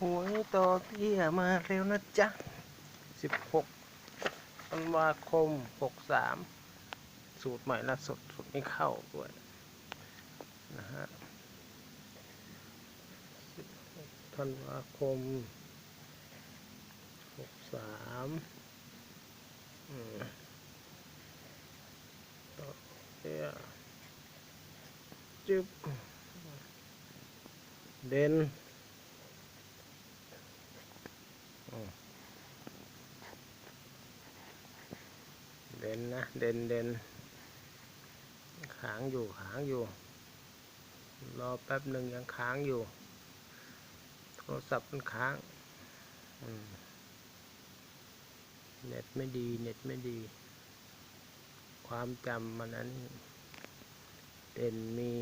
หวยต่อเตี้ยมาเร็วนะจ๊ะ 16ธันวาคม 63 สูตรใหม่ล่าสุดสูตรนี้เข้าด้วย นะฮะ16ธันวาคม 63อืมต่อเตี้ยจึ๊บเด่น ด่นนะเด่นเด่นค้างอยู่ค้างอยู่ รอแป๊บหนึ่งยังค้างอยู่ โทรศัพท์มันค้างเน็ตไม่ดีเน็ตไม่ดี ความจำมันนั้นเด่นมี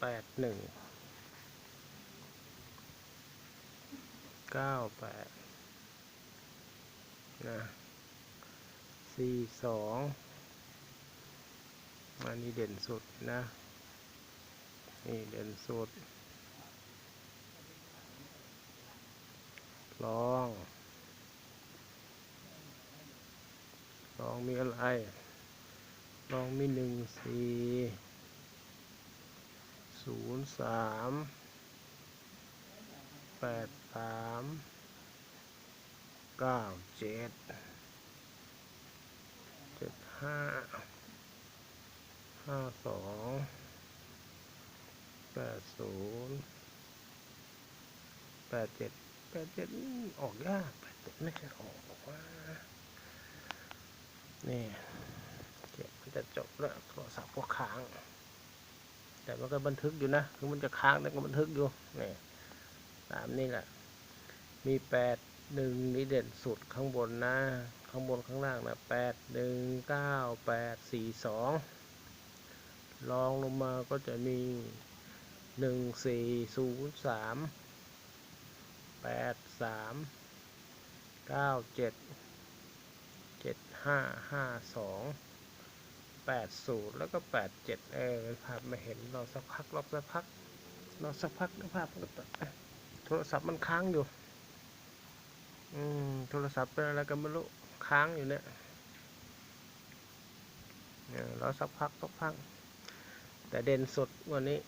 แปดหนึ่งเก้าแปด นะสี่สองอันนี้เด่นสุดนะ นี่เด่นสุดลองลองมีอะไรลองมีหนึ่งสี่ศูนย์สามแปดสาม เก้าเจ็ดเจ็ดห้าห้าสองแปดศูนย์แปดเจ็ดแปดเจ็ดออกยากแปดเจ็ดไม่ใช่ออกว่านี่เจ็บมันจะจบแล้วโทรศัพท์ก็ค้าง แต่มันก็บันทึกอยู่นะคือมันจะค้างแต่ก็บันทึกอยู่นี่ตามนี่แหละมีแปด หนึ่งนี่เด่นสุดข้างบนนะ ข้างบนข้างล่างนะแปดหนึ่งเก้าแปดสี่สองลองลงมาก็จะมีหนึ่งสี่ศูนย์สามแปดสามเก้าเจ็ดเจ็ดห้าห้าสองแปดศูนย์แล้วก็แปดเจ็ดเออภาพไม่เห็นรอสักพักรอสักพักรอสักพักภาพโทรศัพท์มันค้างอยู่ อืมโทรศัพท์เป็นอะไรกันไม่รู้ค้างอยู่เนี่ยเนี่ยรอสักพักสักพัก แต่เด่นสุดวันนี้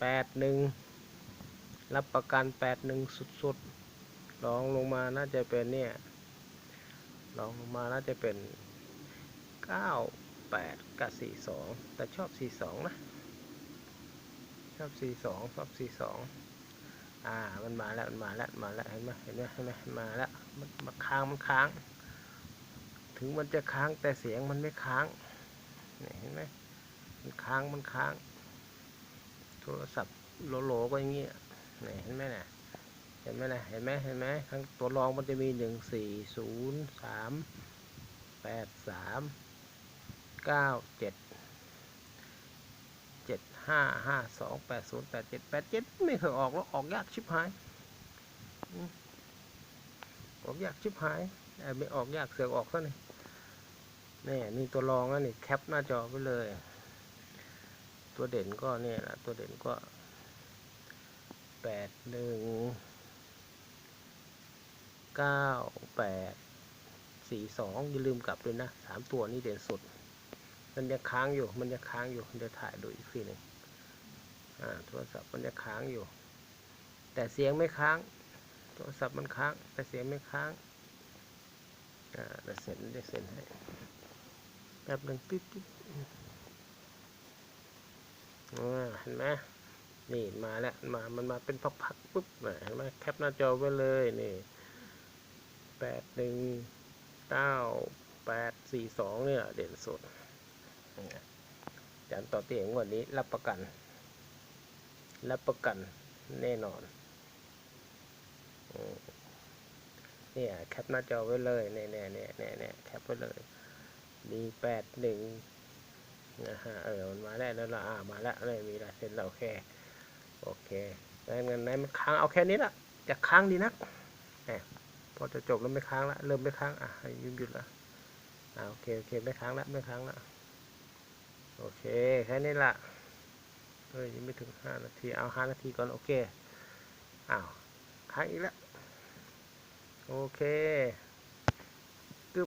แปดหนึ่งรับประกันแปดหนึ่งสุดๆลองลงมาน่าจะเป็นเนี่ยลองลงมาน่าจะเป็นเก้าแปดกับสี่สองแต่ชอบสี่สองนะ ชอบสี่สองชอบสี่สอง อ่า มันมาแล้ว มันมาแล้ว มาแล้ว เห็นไหมเห็นไหมเห็นไหมมาแล้ว มันมาค้าง มันค้าง ถึงมันจะค้างแต่เสียงมันไม่ค้างนี่เห็นไหมมันค้าง มันค้าง โทรศัพท์โหลๆก็อย่างเงี้ยนี่เห็นไหมน่ะเห็นไหมน่ะเห็นไหมเห็นไหมข้างตัวรองมันจะมีหนึ่งสี่ศูนย์สามแปดสามเก้าเจ็ด ห้าห้าสองแปดศูนย์แปดเจ็ดแปดเจ็ดไม่เคยออกแล้วออกยากชิบหายออกยากชิบหายไอ้ไม่ออกยากเสือกออกซะนี่นี่นี่ตัวรองนะนี่แคปหน้าจอไปเลย ตัวเด่นก็เนี่ยแหละตัวเด่นก็แปดหนึ่งเก้าแปดสี่สองอย่าลืมกลับด้วยนะสามตัวนี้เด่นสุด มันยังค้างอยู่มันยังค้างอยู่เดี๋ยวถ่ายดูอีกทีหนึ่ง โทรศัพท์มันยังค้างอยู่ แต่เสียงไม่ค้าง โทรศัพท์มันค้าง แต่เสียงไม่ค้างอ่าเดี๋ยวเซ็นเดี๋ยวเซ็นให้แป๊บหนึ่งติ๊ดติ๊ดอ่าเห็นไหมนี่มาแล้วมามันมาเป็นพักๆปุ๊บเห็นไหมแคปหน้าจอไว้เลยนี่แปดหนึ่งเก้าแปดสี่สองเนี่ยเด่นสุดจานต่อเตียงวันนี้รับประกัน รับประกันแน่นอนเนี่ยแคปหน้าจอไว้เลยเนี่ยเนี่ยเนี่ยเนี่ยเนี่ยแคปไว้เลยมีแปดหนึ่งนะฮะเออมันมาแล้วแล้วล่ะอ่ามาแล้วเลยมีลายเซ็นเราโอเคโอเคงั้นงั้นงั้นมันค้างเอาแค่นี้ละจะค้างดีนักแหมพอจะจบแล้วไม่ค้างละเริ่มไม่ค้างอะให้หยุดหยุดละอ่าโอเคโอเคไม่ค้างละไม่ค้างละโอเคแค่นี้ละ เอ้ยยังไม่ถึงห้านาที เอาห้านาทีก่อน โอเค อ้าวค้างอีกแล้ว โอเค